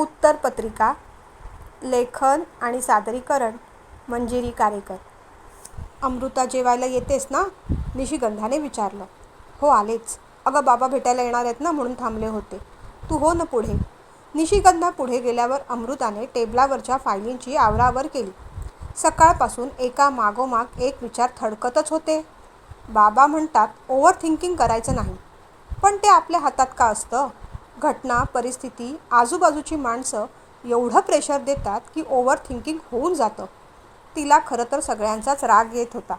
उत्तरपत्रिका लेखन आणि सादरीकरण मंजिरी कारेकर. अमृता जेवायला येतेस ना? निशिगंधाने विचारलं. हो आलेच. अगं बाबा भेटायला येणार आहेत ना म्हणून थांबले होते. तू हो ना पुढे? निशिगंधा पुढे गेल्यावर अमृताने टेबलावरच्या फायलींची आवरावर केली. सकाळपासून एका मागोमाग एक विचार थडकतच होते. बाबा म्हणतात ओव्हर थिंकिंग करायचं नाही. पण ते आपल्या हातात का असतं? घटना परिस्थिती आजूबाजूची माणसं एवढं प्रेशर देतात की ओव्हर थिंकिंग होऊन जातं. तिला खरं तर सगळ्यांचाच राग येत होता.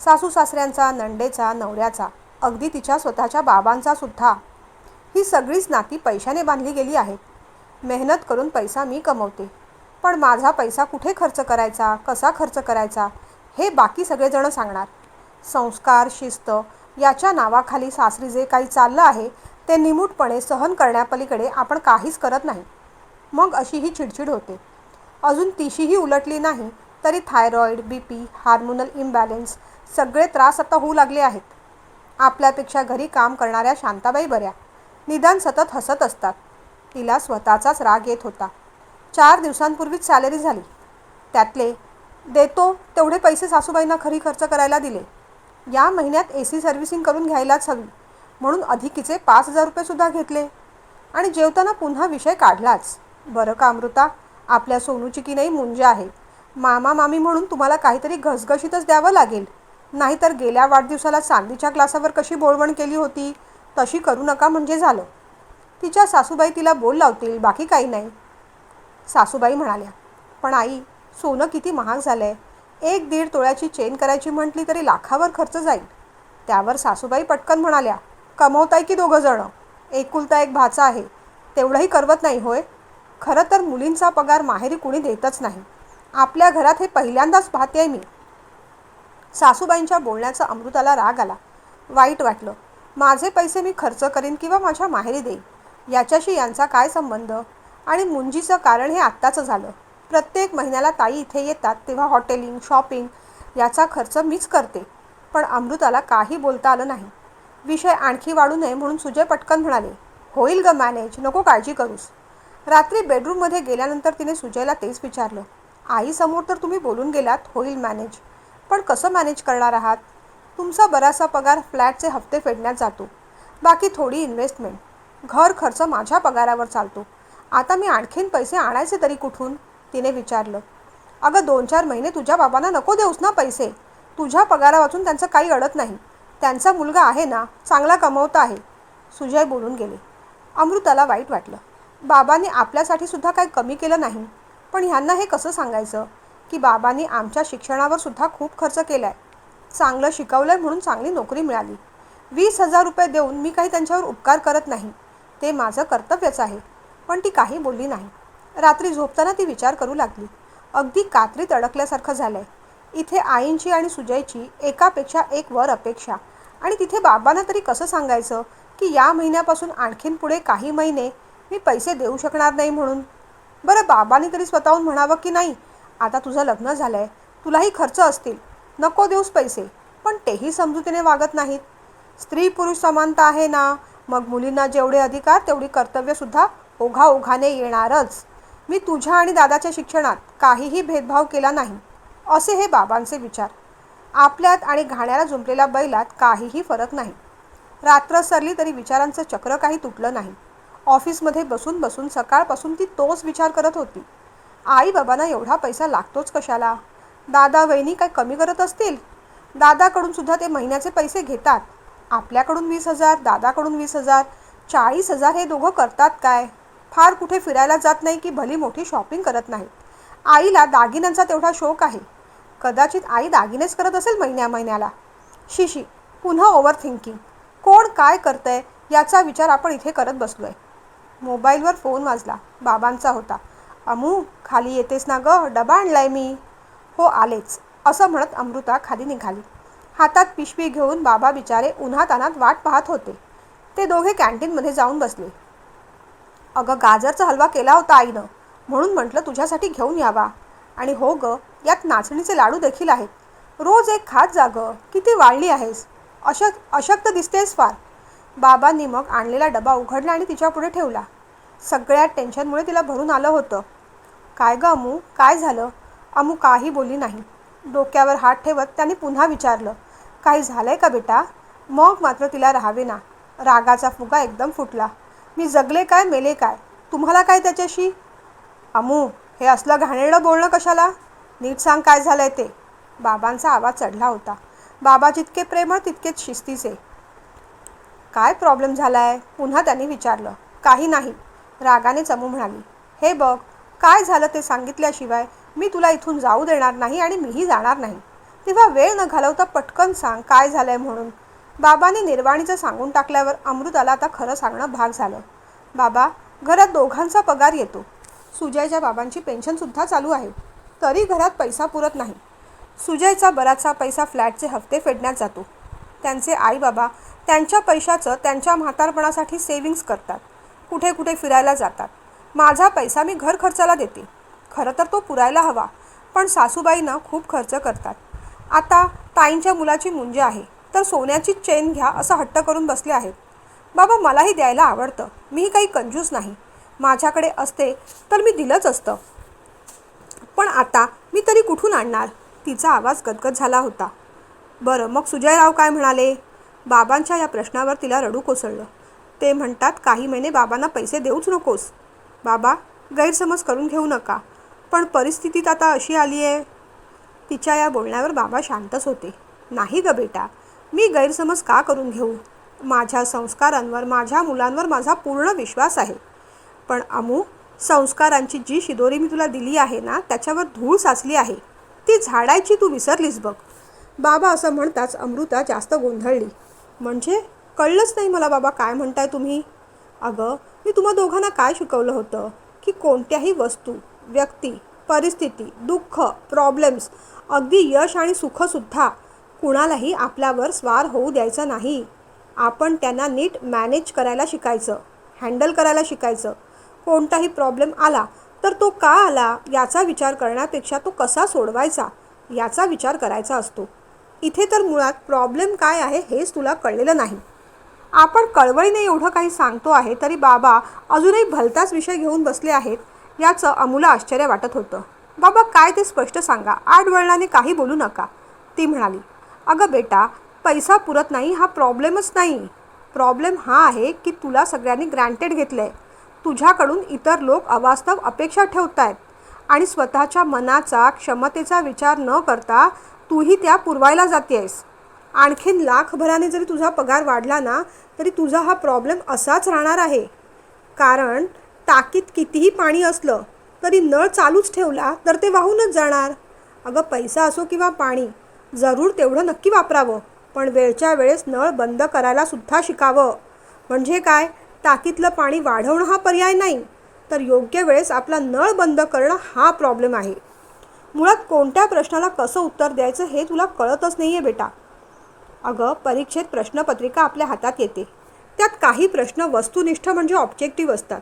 सासू सासऱ्यांचा नंडेचा नवऱ्याचा अगदी तिच्या स्वतःच्या बाबांचा सुद्धा. ही सगळीच नाती पैशाने बांधली गेली आहेत. मेहनत करून पैसा मी कमवते. पण माझा पैसा कुठे खर्च करायचा कसा खर्च करायचा हे बाकी सगळेजणं सांगणार. संस्कार शिस्त याच्या नावाखाली सासरी जे काही चाललं आहे ते निमूटपणे सहन करण्यापलीकडे आपण काहीच करत नाही. मग अशी ही चिडचिड होते. अजून तिशीही उलटली नाही तरी thyroid B P hormonal imbalance सगळे त्रास आता होऊ लागले आहेत. आपल्यापेक्षा घरी काम करणाऱ्या शांताबाई बऱ्या. निदान सतत हसत असतात. तिला स्वतःचाच राग येत होता. चार दिवसांपूर्वीच सॅलरी झाली. त्यातले देतो तेवढे पैसे सासूबाईंना खरी खर्च करायला दिले. या महिन्यात ए सी सर्व्हिसिंग करून घ्यायलाच हवी. म्हणून अधिकीचे पाच हजार रुपयेसुद्धा घेतले. आणि जेवताना पुन्हा विषय काढलाच. बरं का अमृता? आपल्या सोनूची की नाही मुंज आहे. मामा मामी म्हणून तुम्हाला काहीतरी घसघशीतच द्यावं लागेल. नाहीतर गेल्या वाढदिवसाला चांदीच्या ग्लासावर कशी बोळवण केली होती तशी करू नका म्हणजे झालं. तिच्या सासूबाई तिला बोल लावतील बाकी काही नाही. सासूबाई म्हणाल्या पण आई सोनं किती महाग झालं आहे एक दीड तोळ्याची चेन करायची म्हटली तरी लाखावर खर्च जाईल. त्यावर सासूबाई पटकन म्हणाल्या कमवताय की दोघं जणं? एकुलता एक भाचा आहे. तेवढंही करवत नाही होय? खरं तर मुलींचा पगार माहेरी कुणी देतच नाही. आपल्या घरात हे पहिल्यांदाच पाहते मी. सासूबाईंच्या बोलण्याचा अमृताला राग आला. वाईट वाटलं. माझे पैसे मी खर्च करीन किंवा माझ्या माहेरी देईन? याच्याशी यांचा काय संबंध? आणि मुंजीचं कारण हे आत्ताचं झालं. प्रत्येक महिन्याला ताई इथे येतात तेव्हा हॉटेलिंग शॉपिंग याचा खर्च मीच करते. पण अमृताला काही बोलता आलं नाही. विषय आणखी वाढू नये म्हणून सुजय पटकन म्हणाले होईल ग मॅनेज नको काळजी करूस. रात्री बेडरूममध्ये गेल्यानंतर तिने सुजयला तेच विचारलं आईसमोर तर तुम्ही बोलून गेलात होईल मॅनेज. पण कसं मॅनेज करणार आहात? तुमचा बराचसा पगार फ्लॅटचे हप्ते फेडण्यात जातो. बाकी थोडी इन्व्हेस्टमेंट. घर खर्च माझ्या पगारावर चालतो. आता मी आणखीन पैसे आणायचे तरी कुठून? तिने विचारलं अगं दोन चार महिने तुझ्या बाबांना नको देऊस ना पैसे. तुझ्या पगारावाचून त्यांचं काही अडत नाही. त्यांचा मुलगा आहे ना चांगला कमवता आहे. सुजय बोलून गेले. अमृताला वाईट वाटलं. बाबांनी आपल्यासाठी सुद्धा काही कमी केलं नाही. पण ह्यांना हे कसं सांगायचं? की बाबांनी आमच्या शिक्षणावर सुद्धा खूप खर्च केला आहे चांगलं शिकवलं आहे म्हणून चांगली नोकरी मिळाली. वीस हजार रुपये देऊन मी काही त्यांच्यावर उपकार करत नाही. ते माझं कर्तव्यच आहे. पण ती काही बोलली नाही. रात्री झोपताना ती विचार करू लागली. अगदी कात्रीत अडकल्यासारखं झालं आहे इथे आईंची आणि सुजयची एकापेक्षा एक वर अपेक्षा. आणि तिथे बाबांना तरी कसं सांगायचं की या महिन्यापासून आणखीन पुढे काही महिने मी पैसे देऊ शकणार नाही म्हणून? बरं बाबांनी तरी स्वतःहून म्हणावं की नाही? आता तुझं लग्न झालं आहे तुलाही खर्च असतील. नको देऊस पैसे पण तेही समजुतीने वागत नाहीत. स्त्री पुरुष समानता आहे ना? मग मुलींना जेवढे अधिकार तेवढी कर्तव्यसुद्धा ओघाओघाने येणारच. मी तुझ्या आणि दादाच्या शिक्षणात काहीही भेदभाव केला नाही. असे हे बाबांचे विचार. आपल्यात आणि घाण्याला जुंपलेल्या बैलात काहीही फरक नाही. रात्र सरली तरी विचारांचं चक्र काही तुटलं नाही. ऑफिसमध्ये बसून बसून सकाळपासून ती तोच विचार करत होती. आई बाबांना एवढा पैसा लागतोच कशाला? दादा वहिनी काय कमी करत असतील? दादाकडून सुद्धा ते महिन्याचे पैसे घेतात. आपल्याकडून वीस हजार दादाकडून वीस हजार चाळीस हजार हे दोघं करतात काय? फार कुठे फिरायला जात नाही की भली मोठी शॉपिंग करत नाहीत. आईला दागिन्यांचा तेवढा शौक आहे. कदाचित आई दागिनेच करत असेल महिन्या महिन्याला. शिशी पुन्हा ओव्हर थिंकिंग कोण काय करतंय याचा विचार आपण इथे करत बसलो आहे मोबाईलवर फोन वाजला. बाबांचा होता. अमू खाली येतेस ना गं? डबा आणलाय मी. हो आलेच. असं म्हणत अमृता खाली निघाली. हातात पिशवी घेऊन बाबा बिचारे उन्हात अनात वाट पाहत होते. ते दोघे कॅन्टीनमध्ये जाऊन बसले. अगं गाजरचा हलवा केला होता आईनं. म्हणून म्हटलं तुझ्यासाठी घेऊन यावा. आणि हो ग यात नाचणीचे लाडू देखील आहेत. रोज एक खात जागं. किती वाढली आहेस? अशक अशक्त दिसतेस फार. बाबांनी मग आणलेला डबा उघडला आणि तिच्यापुढे ठेवला. सगळ्या टेन्शनमुळे तिला भरून आलं होतं. काय गं अमू? काय झालं? अमू काही बोलली नाही. डोक्यावर हात ठेवत त्याने पुन्हा विचारलं. काही झालंय का बेटा? मग मात्र तिला राहावे ना रागाचा फुगा एकदम फुटला. मी जगले काय मेले काय? तुम्हाला काय त्याच्याशी? अमू हे असलं घाणेरडं बोलणं कशाला? नीट सांग काय झालंय ते. बाबांचा आवाज चढला होता. बाबा जितके प्रेमळ तितकेच शिस्तीचे. काय प्रॉब्लेम झाला आहे पुन्हा त्यांनी विचारलं. काही नाही. रागाने चमू म्हणाली हे बघ काय झालं ते सांगितल्याशिवाय मी तुला इथून जाऊ देणार नाही आणि मीही जाणार नाही. तेव्हा वेळ न घालवता पटकन सांग काय झालंय म्हणून. बाबाने निर्वाणीचं सांगून टाकल्यावर अमृताला आता खरं सांगणं भाग झालं. बाबा घरात दोघांचा पगार येतो. सुजयच्या बाबांची पेन्शनसुद्धा चालू आहे. तरी घरात पैसा पुरत नाही. सुजयचा बराचसा पैसा फ्लॅटचे हप्ते फेडण्यात जातो. त्यांचे आई बाबा त्यांच्या पैशाचं त्यांच्या म्हातारपणासाठी सेविंग्स करतात. कुठे कुठे फिरायला जातात. माझा पैसा मी घर खर्चाला देते. खरं तर तो पुरायला हवा पण सासूबाईंना खूप खर्च करतात. आता ताईंच्या मुलाची मुंज आहे तर सोन्याची चेन घ्या असं हट्ट करून बसले आहेत. बाबा मलाही द्यायला आवडतं. मीही काही कंजूस नाही. माझ्याकडे असते तर मी दिलंच असतं. पण आता मी तरी कुठून आणणार? तिचा आवाज गदगद झाला होता. बरं मग सुजयराव काय म्हणाले? बाबांच्या या प्रश्नावर तिला रडू कोसळलं. ते म्हणतात काही महिने बाबांना पैसे देऊच नकोस. बाबा गैरसमज करून घेऊ नका पण परिस्थितीत आता अशी आली आहे. तिच्या या बोलण्यावर बाबा शांतच होते. नाही ग बेटा मी गैरसमज का करून घेऊ? माझ्या संस्कारांवर माझ्या मुलांवर माझा पूर्ण विश्वास आहे. पण अमू संस्कारांची जी शिदोरी मी तुला दिली आहे ना त्याच्यावर धूळ साचली आहे. ती झाडायची तू विसरलीस बघ. बाबा असं म्हणताच अमृता जास्त गोंधळली. म्हणजे? कळलंच नाही मला बाबा काय म्हणताय तुम्ही. अगं मी तुम्हा दोघांना काय शिकवलं होतं? की कोणत्याही वस्तू व्यक्ती परिस्थिती दुःख प्रॉब्लेम्स अगदी यश आणि सुखसुद्धा कुणालाही आपल्यावर स्वार होऊ द्यायचं नाही. आपण त्यांना नीट मॅनेज करायला शिकायचं हँडल करायला शिकायचं. कोणताही प्रॉब्लेम आला तर तो का आला याचा विचार करण्यापेक्षा तो कसा सोडवायचा याचा विचार करायचा असतो. इथे तर मुळात प्रॉब्लेम काय आहे हेच तुला कळलेलं नाही. आपण कळवळीने एवढं काही सांगतो आहे तरी बाबा अजूनही भलताच विषय घेऊन बसले आहेत याचं अमूला आश्चर्य वाटत होतं. बाबा काय ते स्पष्ट सांगा आडवळणाने काही बोलू नका. ती म्हणाली अगं बेटा पैसा पुरत नाही हा प्रॉब्लेमच नाही. प्रॉब्लेम हा आहे की तुला सगळ्यांनी ग्रँटेड घेतलं आहे तुझ्याकडून इतर लोक अवास्तव अपेक्षा ठेवत आहेत आणि स्वतःच्या मनाचा क्षमतेचा विचार न करता तूही त्या पुरवायला जातेस आणखीन लाखभराने जरी तुझा पगार वाढला ना तरी तुझा हा प्रॉब्लेम असाच राहणार आहे. कारण टाकीत कितीही पाणी असलं तरी नळ चालूच ठेवला तर ते वाहूनच जाणार. अगं पैसा असो किंवा पाणी जरूर तेवढं नक्की वापरावं पण वेळच्या वेळेस नळ बंद करायला सुद्धा शिकावं. म्हणजे काय? टाकीतलं पाणी वाढवणं हा पर्याय नाही तर योग्य वेळेस आपला नळ बंद करणं हा प्रॉब्लेम आहे. मुळात कोणत्या प्रश्नाला कसं उत्तर द्यायचं हे तुला कळतच नाही आहे बेटा. अगं परीक्षेत प्रश्नपत्रिका आपल्या हातात येते. त्यात काही प्रश्न वस्तुनिष्ठ म्हणजे ऑब्जेक्टिव्ह असतात.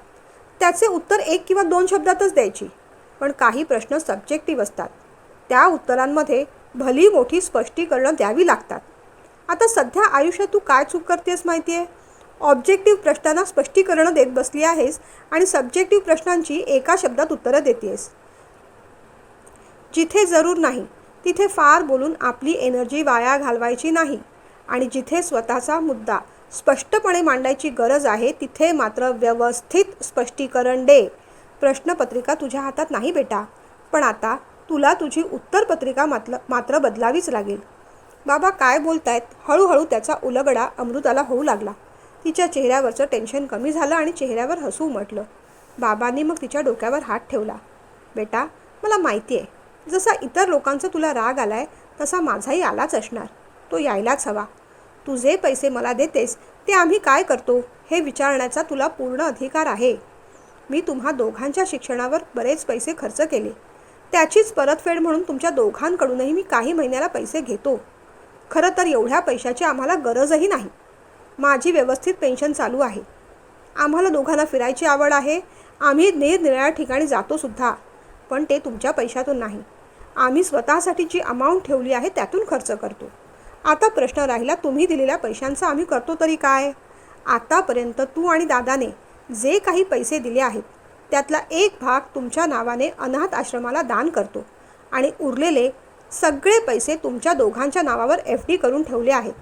त्याचे उत्तर एक किंवा दोन शब्दातच द्यायची. पण काही प्रश्न सब्जेक्टिव्ह असतात. त्या उत्तरांमध्ये भली मोठी स्पष्टीकरणं द्यावी लागतात. आता सध्या आयुष्यात तू काय चूक करतेस माहिती आहे ऑब्जेक्टिव्ह प्रश्नांना स्पष्टीकरणं देत बसली आहेस आणि सब्जेक्टिव्ह प्रश्नांची एका शब्दात उत्तरं देतेस जिथे जरूर नाही तिथे फार बोलून आपली एनर्जी वाया घालवायची नाही आणि जिथे स्वतःचा मुद्दा स्पष्टपणे मांडायची गरज आहे तिथे मात्र व्यवस्थित स्पष्टीकरण दे. प्रश्नपत्रिका तुझ्या हातात नाही बेटा पण आता तुला तुझी उत्तरपत्रिका मात्र मात्र बदलावीच लागेल. बाबा काय बोलतायत? हळूहळू त्याचा उलगडा अमृताला होऊ लागला. तिच्या चेहऱ्यावरचं टेन्शन कमी झालं आणि चेहऱ्यावर हसू उमटलं. बाबांनी मग तिच्या डोक्यावर हात ठेवला. बेटा मला माहिती आहे. जसा इतर लोकांचा तुला राग आलाय तसा माझाही आलाच असणार. तो यायलाच हवा. तू जे पैसे मला देतेस ते आम्ही काय करतो हे विचारण्याचा तुला पूर्ण अधिकार आहे. मी तुम्हा दोघांच्या शिक्षणावर बरेच पैसे खर्च केले. त्याचीच परतफेड म्हणून तुमच्या दोघांकडूनही मी काही महिन्याला पैसे घेतो. खरं तर एवढ्या पैशाची आम्हाला गरजही नाही. माझी व्यवस्थित पेन्शन चालू आहे. आम्हाला दोघांना फिरायची आवड आहे. आम्ही निरनिराळ्या ठिकाणी जातोसुद्धा पण ते तुमच्या पैशातून नाही. आम्ही स्वतःसाठी जी अमाऊंट ठेवली आहे त्यातून खर्च करतो. आता प्रश्न राहिला तुम्ही दिलेल्या पैशांचा आम्ही करतो तरी काय? आतापर्यंत तू आणि दादाने जे काही पैसे दिले आहेत त्यातला एक भाग तुमच्या नावाने अनाथ आश्रमाला दान करतो आणि उरलेले सगळे पैसे तुमच्या दोघांच्या नावावर एफ डी करून ठेवले आहेत.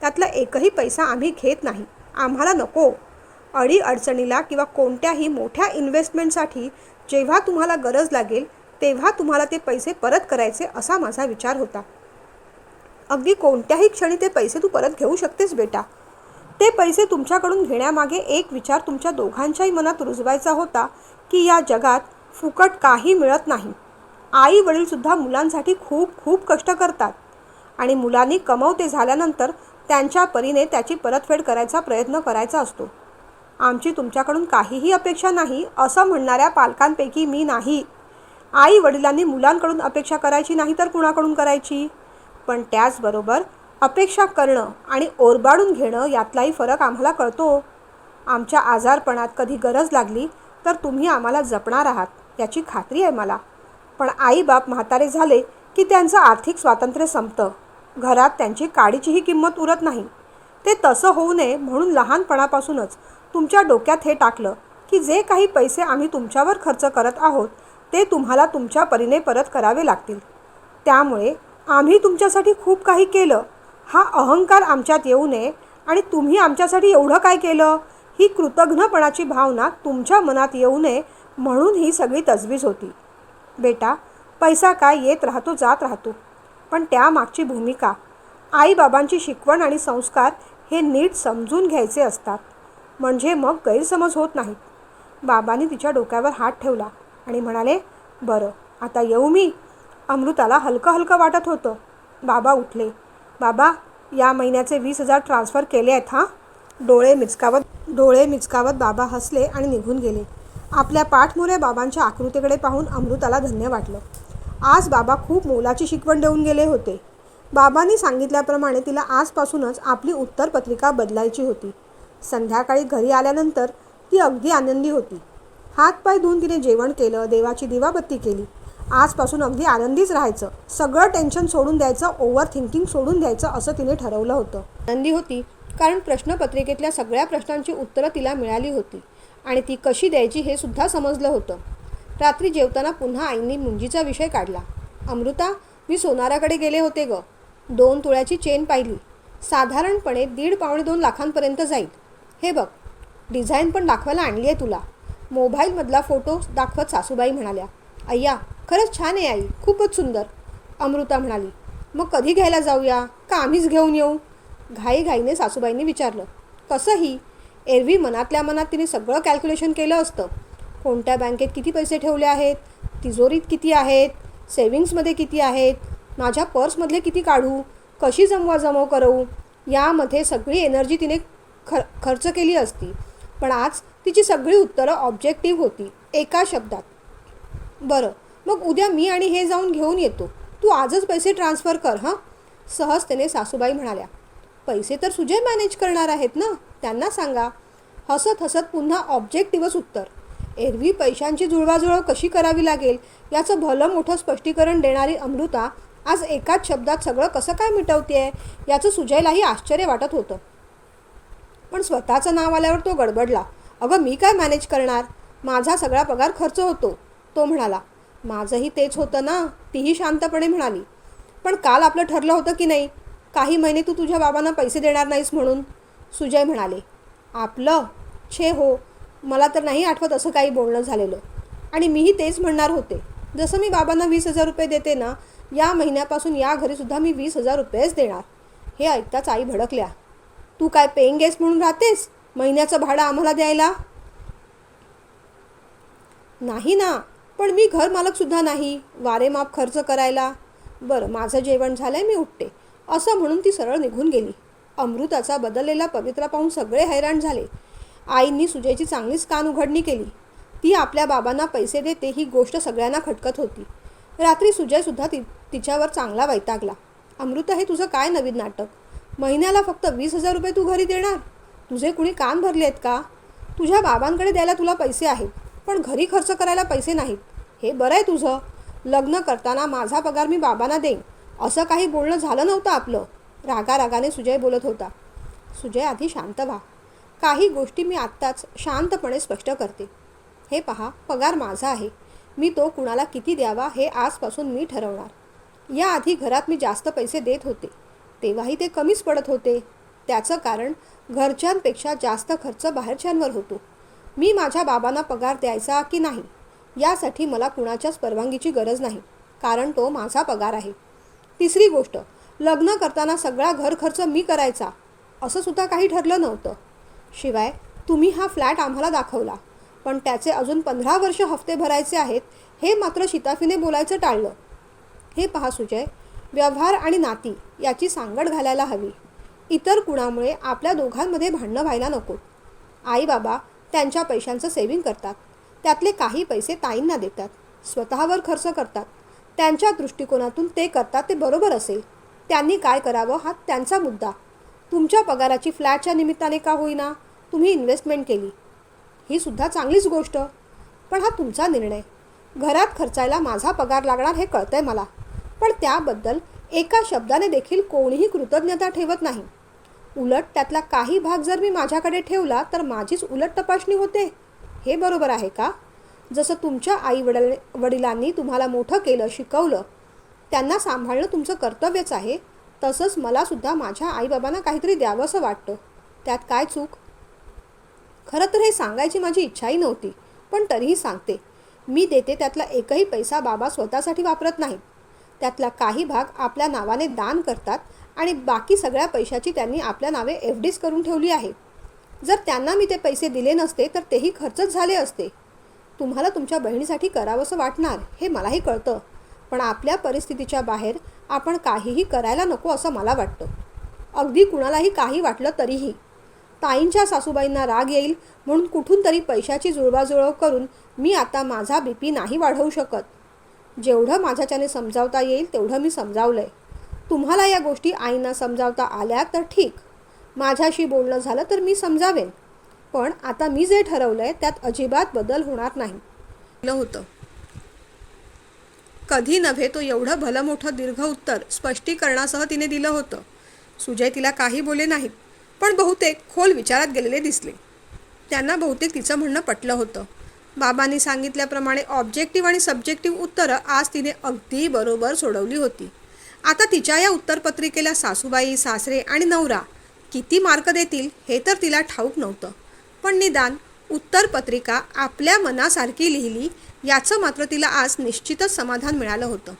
त्यातला एकही पैसा आम्ही घेत नाही. आम्हाला नको. अडी अडचणीला किंवा कोणत्याही मोठ्या इन्व्हेस्टमेंटसाठी जेव्हा तुम्हाला गरज लागेल तेव्हा तुम्हाला ते पैसे परत करायचे असा माझा विचार होता. अगदी कोणत्याही क्षणी ते पैसे तू परत घेऊ शकतेस बेटा. ते पैसे तुमच्याकडून घेण्यामागे एक विचार तुमच्या दोघांच्याही मनात रुजवायचा होता की या जगात फुकट काही मिळत नाही. आई वडीलसुद्धा मुलांसाठी खूप खूप कष्ट करतात. आणि मुलांनी कमवते झाल्यानंतर त्यांच्या परीने त्याची परतफेड करायचा प्रयत्न करायचा असतो. आमची तुमच्याकडून काहीही अपेक्षा नाही असं म्हणणाऱ्या पालकांपैकी मी नाही. आई वडिलांनी मुलांकडून अपेक्षा करायची नाही तर कुणाकडून करायची? पण त्याचबरोबर अपेक्षा करणं आणि ओरबाडून घेणं यातलाही फरक आम्हाला कळतो. आमच्या आजारपणात कधी गरज लागली तर तुम्ही आम्हाला जपणार आहात याची खात्री आहे मला. पण आईबाप म्हातारे झाले की त्यांचं आर्थिक स्वातंत्र्य संपतं. घरात त्यांची काडीचीही किंमत उरत नाही. ते तसं होऊ नये म्हणून लहानपणापासूनच तुमच्या डोक्यात हे टाकलं की जे काही पैसे आम्ही तुमच्यावर खर्च करत आहोत ते तुम्हाला तुमच्या परीने परत करावे लागतील. त्यामुळे आम्ही तुमच्यासाठी खूप काही केलं. हा अहंकार आमच्यात येऊ नये आणि तुम्ही आमच्यासाठी एवढं काय केलं? ही कृतघ्नपणाची भावना तुमच्या मनात येऊ नये म्हणून ही सगळी तजवीज होती. बेटा पैसा काय येत राहतो जात राहतो. पण त्यामागची भूमिका आईबाबांची शिकवण आणि संस्कार हे नीट समजून घ्यायचे असतात. म्हणजे मग गैरसमज होत नाहीत. बाबांनी तिच्या डोक्यावर हात ठेवला आणि म्हणाले बरं आता येऊ मी. अमृताला हलकं हलकं वाटत होतं. बाबा उठले. बाबा या महिन्याचे वीस हजार ट्रान्स्फर केले आहेत हां? डोळे मिचकावत डोळे मिचकावत बाबा हसले आणि निघून गेले. आपल्या पाठमुळे बाबांच्या आकृतीकडे पाहून अमृताला धन्य वाटलं. आज बाबा खूप मोलाची शिकवण देऊन गेले होते. बाबांनी सांगितल्याप्रमाणे तिला आजपासूनच आपली उत्तरपत्रिका बदलायची होती. संध्याकाळी घरी आल्यानंतर ती अगदी आनंदी होती. हातपाय धुवून तिने जेवण केलं देवाची दिवाबत्ती केली. आजपासून अगदी आनंदीच राहायचं. सगळं टेन्शन सोडून द्यायचं ओव्हर थिंकिंग सोडून द्यायचं असं तिने ठरवलं होतं. आनंदी होती कारण प्रश्नपत्रिकेतल्या सगळ्या प्रश्नांची उत्तरं तिला मिळाली होती आणि ती कशी द्यायची हे सुद्धा समजलं होतं. रात्री जेवताना पुन्हा आईंनी मुंजीचा विषय काढला. अमृता मी सोनाराकडे गेले होते ग. दोन तुळ्याची चेन पाहिली. साधारणपणे दीड पावणे दोन लाखांपर्यंत जाईल. हे बघ डिझाईन पण दाखवायला आणली आहे तुला. मोबाईलमधला फोटो दाखवत सासूबाई म्हणाल्या अय्या खरंच छान आहे आई खूपच सुंदर. अमृता म्हणाली मग कधी घ्यायला जाऊया? का आम्हीच घेऊन येऊ? घाईघाईने सासूबाईंनी विचारलं कसंही एरवी मनातल्या मनात तिने सगळं कॅल्क्युलेशन केलं असतं. कोणत्या बँकेत किती पैसे ठेवले आहेत? तिजोरीत किती आहेत? सेविंग्समध्ये किती आहेत? माझ्या पर्समधले किती काढू? कशी जमवा जमव करू? यामध्ये सगळी एनर्जी तिने खर खर्च केली असती. पण आज तिची सगळी उत्तरं ऑब्जेक्टिव्ह होती एका शब्दात. बरं मग उद्या मी आणि हे जाऊन घेऊन येतो. तू आजच पैसे ट्रान्स्फर कर हां? सहजतेने सासूबाई म्हणाल्या. पैसे तर सुजय मॅनेज करणार आहेत ना? त्यांना सांगा. हसत हसत पुन्हा ऑब्जेक्टिव्हच उत्तर. एरवी पैशांची जुळवाजुळव कशी करावी लागेल याचं भलं मोठं स्पष्टीकरण देणारी अमृता आज एकाच शब्दात सगळं कसं काय मिटवते याचं सुजयलाही आश्चर्य वाटत होतं. पण स्वतःचं नाव आल्यावर तो गडबडला. अगं मी काय मॅनेज करणार? माझा सगळा पगार खर्च होतो तो म्हणाला. माझंही तेच होतं ना तीही शांतपणे म्हणाली. पण काल आपलं ठरलं होतं की नाही? काही महिने तू तुझ्या बाबांना पैसे देणार नाहीस म्हणून? सुजय म्हणाले. आपलं? छे हो. मला तर नाही आठवत असं काही बोलणं झालेलं. आणि मीही तेच म्हणणार होते. जसं मी बाबांना वीस हजार रुपये देते ना या महिन्यापासून या घरीसुद्धा मी वीस हजार रुपयेच देणार. हे ऐकताच आई भडकल्या. तू काय पेईंग गेस्ट म्हणून राहतेस? महिन्याचं भाडं आम्हाला द्यायला? नाही ना पण मी घर मालकसुद्धा नाही. वारेमाप खर्च करायला. बरं माझं जेवण झालंय मी उठते. असं म्हणून ती सरळ निघून गेली. अमृताचा बदललेला पवित्रा पाहून सगळे हैराण झाले. आईंनी सुजयची चांगलीच कान उघडणी केली. ती आपल्या बाबांना पैसे देते ही गोष्ट सगळ्यांना खटकत होती. रात्री सुजयसुद्धा ति तिच्यावर चांगला वैतागला. अमृता हे तुझं काय नवीन नाटक? महिन्याला फक्त वीस हजार रुपये तू घरी देणार? तुझे कुणी कान भरले आहेत का? तुझ्या बाबांकडे द्यायला तुला पैसे आहेत पण घरी खर्च करायला पैसे नाहीत. हे बरं आहे तुझं. लग्न करताना माझा पगार मी बाबांना देईन. असं काही बोलणं झालं नव्हतं आपलं. रागारागाने सुजय बोलत होता. सुजय आधी शांत व्हा. काही गोष्टी मी आत्ताच शांतपणे स्पष्ट करते. हे पहा पगार माझा आहे. मी तो कुणाला किती द्यावा हे आजपासून मी ठरवणार. याआधी घरात मी जास्त पैसे देत होते. तेव्हाही ते कमीच पडत होते. त्याचं कारण घरच्यांपेक्षा जास्त खर्च बाहेरच्यांवर होतो. मी माझ्या बाबांना पगार द्यायचा की नाही यासाठी मला कुणाच्याच परवानगीची गरज नाही कारण तो माझा पगार आहे. तिसरी गोष्ट लग्न करताना सगळा घर खर्च मी करायचा असं सुद्धा काही ठरलं नव्हतं. शिवाय तुम्ही हा फ्लॅट आम्हाला दाखवला. पण त्याचे अजून पंधरा वर्ष हफ्ते भरायचे आहेत हे मात्र शिताफीने बोलायचं टाळलं. हे पहा सुजय व्यवहार आणि नाती याची सांगड घालायला हवी. इतर कुणामुळे आपल्या दोघांमध्ये भांडणं व्हायला नको. आई बाबा त्यांच्या पैशांचं सेविंग करतात. त्यातले काही पैसे ताईंना देतात. स्वतःवर खर्च करतात. त्यांच्या दृष्टिकोनातून ते करतात ते बरोबर असेल. त्यांनी काय करावं हा त्यांचा मुद्दा. तुमच्या पगाराची फ्लॅटच्या निमित्ताने का होईना तुम्ही इन्व्हेस्टमेंट केली? ही सुद्धा चांगलीच गोष्ट. पण हा तुमचा निर्णय. घरात खर्चायला माझा पगार लागणार हे कळतंय मला. पण त्याबद्दल एका शब्दाने देखील कोणीही कृतज्ञता ठेवत नाही. उलट त्यातला काही भाग जर मी माझ्याकडे ठेवला तर माझीच उलट तपासणी होते. हे बरोबर आहे का? जसं तुमच्या आई वडल वडिलांनी तुम्हाला मोठं केलं शिकवलं त्यांना सांभाळणं तुमचं कर्तव्यच आहे. तसंच मलासुद्धा माझ्या आईबाबांना काहीतरी द्यावंसं वाटतं. त्यात काय चूक? खरं तर हे सांगायची माझी इच्छाही नव्हती पण तरीही सांगते. मी देते त्यातला एकही पैसा बाबा स्वतःसाठी वापरत नाहीत. त्यातला काही भाग आपल्या नावाने दान करतात आणि बाकी सगळ्या पैशाची त्यांनी आपल्या नावे एफ डीज करून ठेवली आहे. जर त्यांना मी ते पैसे दिले नसते तर तेही खर्चच झाले असते. तुम्हाला तुमच्या बहिणीसाठी करावंसं वाटणार हे मलाही कळतं. पण आपल्या परिस्थितीच्या बाहेर आपण काहीही करायला नको असं मला वाटतं. अगदी कुणालाही काही वाटलं तरीही. ताईंच्या सासूबाईंना राग येईल म्हणून कुठून तरी पैशाची जुळवाजुळव करून मी आता माझा बी पी नाही वाढवू शकत. जेवढं माझ्याच्याने समजावता येईल तेवढं मी समजावलं आहे तुम्हाला या गोष्टी आईंना समजावता आल्या तर ठीक. माझ्याशी बोलणं झालं तर मी समजावेन. पण आता मी जे ठरवलं आहे त्यात अजिबात बदल होणार नाही. होतं. कधी नव्हे तो एवढं भलं मोठं दीर्घ उत्तर स्पष्टीकरणासह तिने दिलं होतं. सुजय तिला काही बोले नाहीत पण बहुतेक खोल विचारात गेलेले दिसले. त्यांना बहुतेक तिचं म्हणणं पटलं होतं. बाबांनी सांगितल्याप्रमाणे ऑब्जेक्टिव्ह आणि सब्जेक्टिव्ह उत्तरं आज तिने अगदी बरोबर सोडवली होती. आता तिच्या या उत्तरपत्रिकेला सासूबाई सासरे आणि नवरा किती मार्क देतील हे तर तिला ठाऊक नव्हतं. पण निदान उत्तरपत्रिका आपल्या मनासारखी लिहिली याचं मात्र तिला आज निश्चितच समाधान मिळालं होतं.